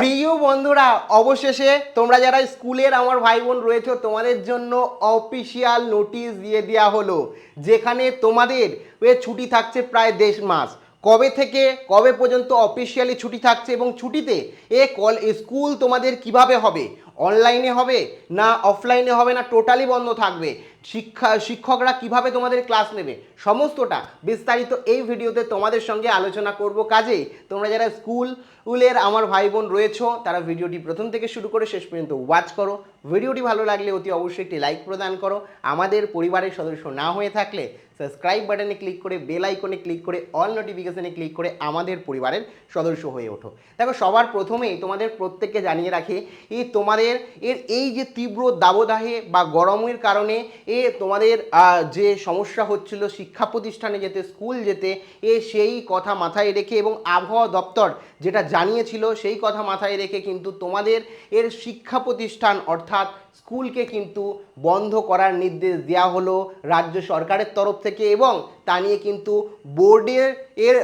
প্রিয় বন্ধুরা, অবশেষে তোমরা যারা স্কুলের আমার ভাই বোন রয়েছে, তোমাদের জন্য অফিসিয়াল নোটিশ দিয়ে দেওয়া হলো, যেখানে তোমাদের ছুটি থাকছে প্রায় দেশ মাস। কবে থেকে, কবে পর্যন্ত অফিসিয়ালি ছুটি থাকছে এবং ছুটিতে এ কল স্কুল তোমাদের কীভাবে হবে? অনলাইনে হবে না অফলাইনে হবে না টোটালি বন্ধ থাকবে। শিক্ষা, শিক্ষকরা কীভাবে তোমাদের ক্লাস নেবে? সমস্তটা বিস্তারিত এই ভিডিওতে তোমাদের সঙ্গে আলোচনা করব। কাজেই তোমরা যারা স্কুল স্কুলের আমার ভাই বোন রয়েছো, তারা ভিডিওটি প্রথম থেকে শুরু করে শেষ পর্যন্ত ওয়াচ করো। ভিডিওটি ভালো লাগলে অতি অবশ্যই একটি লাইক প্রদান করো। আমাদের পরিবারের সদস্য না হয়ে থাকলে সাবস্ক্রাইব বাটনে ক্লিক করে বেল আইকনে ক্লিক করে অল নোটিফিকেশনে ক্লিক করে আমাদের পরিবারের সদস্য হয়ে ওঠো। দেখো, সবার প্রথমেই তোমাদের প্রত্যেককে জানিয়ে রাখি, এই তোমাদের এর এই যে তীব্র দাবদাহে বা গরমের কারণে এ তোমাদের যে সমস্যা হচ্ছিল, শিক্ষা প্রতিষ্ঠানে যেতে, স্কুল যেতে, এ সেই কথা মাথায় রেখে এবং আবহাওয়া দপ্তর যেটা জানিয়েছিল, সেই কথা মাথায় রেখে কিন্তু তোমাদের এর শিক্ষা প্রতিষ্ঠান অর্থাৎ স্কুলকে কিন্তু বন্ধ করার নির্দেশ দেওয়া হলো রাজ্য সরকারের তরফ থেকে এবং তা নিয়ে কিন্তু বোর্ডের এর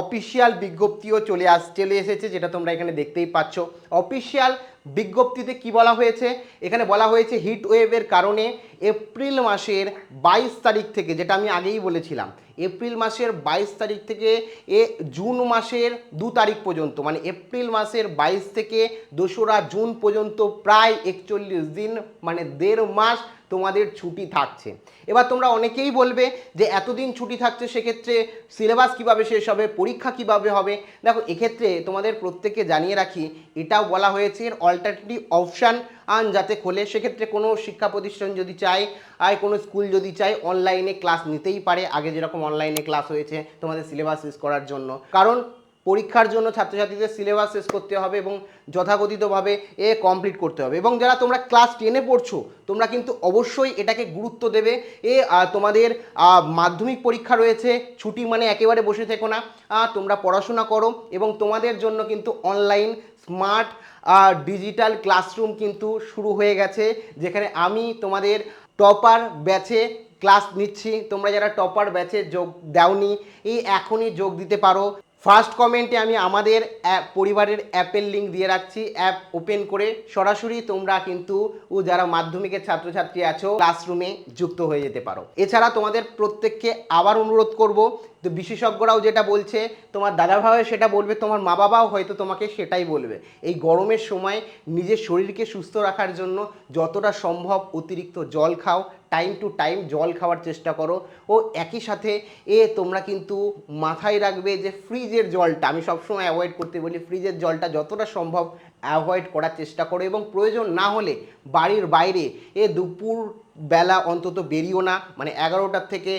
অফিসিয়াল বিজ্ঞপ্তিও চলে আস, চলে এসেছে, যেটা তোমরা এখানে দেখতেই পাচ্ছ। অফিসিয়াল বিজ্ঞপ্তিতে কি বলা হয়েছে? এখানে বলা হয়েছে হিট ওয়েভের কারণে এপ্রিল মাসের বাইশ তারিখ থেকে, যেটা আমি আগেই বলেছিলাম এপ্রিল মাসের বাইশ তারিখ থেকে এ জুন মাসের দু তারিখ পর্যন্ত মানে এপ্রিল মাসের বাইশ থেকে দোসরা জুন পর্যন্ত প্রায় একচল্লিশ দিন মানে দেড় মাস তোমাদের ছুটি থাকছে। এবার তোমরা অনেকেই বলবে যে এতদিন ছুটি থাকছে, সেক্ষেত্রে সিলেবাস কীভাবে শেষ হবে, পরীক্ষা কীভাবে হবে? দেখো, এক্ষেত্রে তোমাদের প্রত্যেককে জানিয়ে রাখি, এটাও বলা হয়েছে অল্টারনেটিভ অপশান আন যাতে খোলে। সেক্ষেত্রে কোনো শিক্ষা প্রতিষ্ঠান যদি চায়, আর কোনো স্কুল যদি চায় অনলাইনে ক্লাস নিতেই পারে। আগে যেরকম অনলাইনে ক্লাস হয়েছে তোমাদের সিলেবাস শেষ করার জন্য। কারণ পরীক্ষার জন্য ছাত্রছাত্রীদের সিলেবাস শেষ করতে হবে এবং যথাকথিতভাবে এ কমপ্লিট করতে হবে। এবং যারা তোমরা ক্লাস টেনে পড়ছো, তোমরা কিন্তু অবশ্যই এটাকে গুরুত্ব দেবে। এ তোমাদের মাধ্যমিক পরীক্ষা রয়েছে, ছুটি মানে একেবারে বসে থেকো না। তোমরা পড়াশোনা করো এবং তোমাদের জন্য কিন্তু অনলাইন স্মার্ট ডিজিটাল ক্লাসরুম কিন্তু শুরু হয়ে গেছে, যেখানে আমি তোমাদের টপার ব্যাচে ক্লাস নিচ্ছি। তোমরা যারা টপার ব্যাচে যোগ দাওনি, এই এখনই যোগ দিতে পারো। ফার্স্ট কমেন্টে আমি আমাদের অ্যাপ পরিবারের অ্যাপের লিঙ্ক দিয়ে রাখছি। অ্যাপ ওপেন করে সরাসরি তোমরা কিন্তু, ও যারা মাধ্যমিকের ছাত্রছাত্রী আছো ক্লাসরুমে যুক্ত হয়ে যেতে পারো। এছাড়া তোমাদের প্রত্যেককে আবার অনুরোধ করব তো বিশেষজ্ঞরাও যেটা বলছে, তোমার দাদা ভাই সেটা বলবে, তোমার মা বাবাও হয়তো তোমাকে সেটাই বলবে। এই গরমের সময় নিজের শরীরকে সুস্থ রাখার জন্য যতটা সম্ভব অতিরিক্ত জল খাও টাইম টু টাইম জল খাওয়ার চেষ্টা করো। ও একই সাথে এ তোমরা কিন্তু মাথায় রাখবে যে ফ্রিজের জলটা, আমি সবসময় অ্যাভয়েড করতে বলি, ফ্রিজের জলটা যতটা সম্ভব অ্যাভয়েড করার চেষ্টা করো এবং প্রয়োজন না হলে বাড়ির বাইরে এ দুপুর বেলা অন্তত বেরিও না মানে এগারোটার থেকে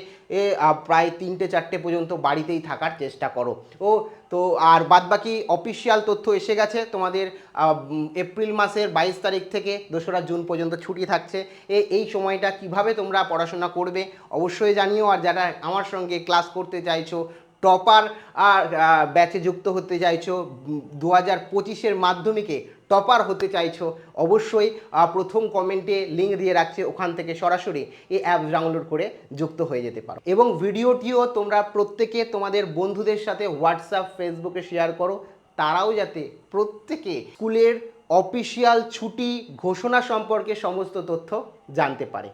প্রায় তিনটে, চারটে পর্যন্ত বাড়িতেই থাকার চেষ্টা করো। ও, তো আর বাদবাকি অফিসিয়াল তথ্য এসে গেছে, তোমাদের এপ্রিল মাসের বাইশ তারিখ থেকে দোসরা জুন পর্যন্ত ছুটি থাকছে। এ, এই সময়টা কীভাবে তোমরা পড়াশোনা করবে, অবশ্যই জানিও। আর যারা আমার সঙ্গে ক্লাস করতে চাইছো টপার ব্যাচে যুক্ত হতে চাইছো দু হাজার পঁচিশের মাধ্যমিকে টপার হতে চাইছো, অবশ্যই প্রথম কমেন্টে লিঙ্ক দিয়ে রাখছে, ওখান থেকে সরাসরি এই অ্যাপ ডাউনলোড করে যুক্ত হয়ে যেতে পারো। এবং ভিডিওটিও তোমরা প্রত্যেকে তোমাদের বন্ধুদের সাথে হোয়াটসঅ্যাপ ফেসবুকে শেয়ার করো, তারাও যাতে প্রত্যেকে স্কুলের অফিসিয়াল ছুটি ঘোষণা সম্পর্কে সমস্ত তথ্য জানতে পারে।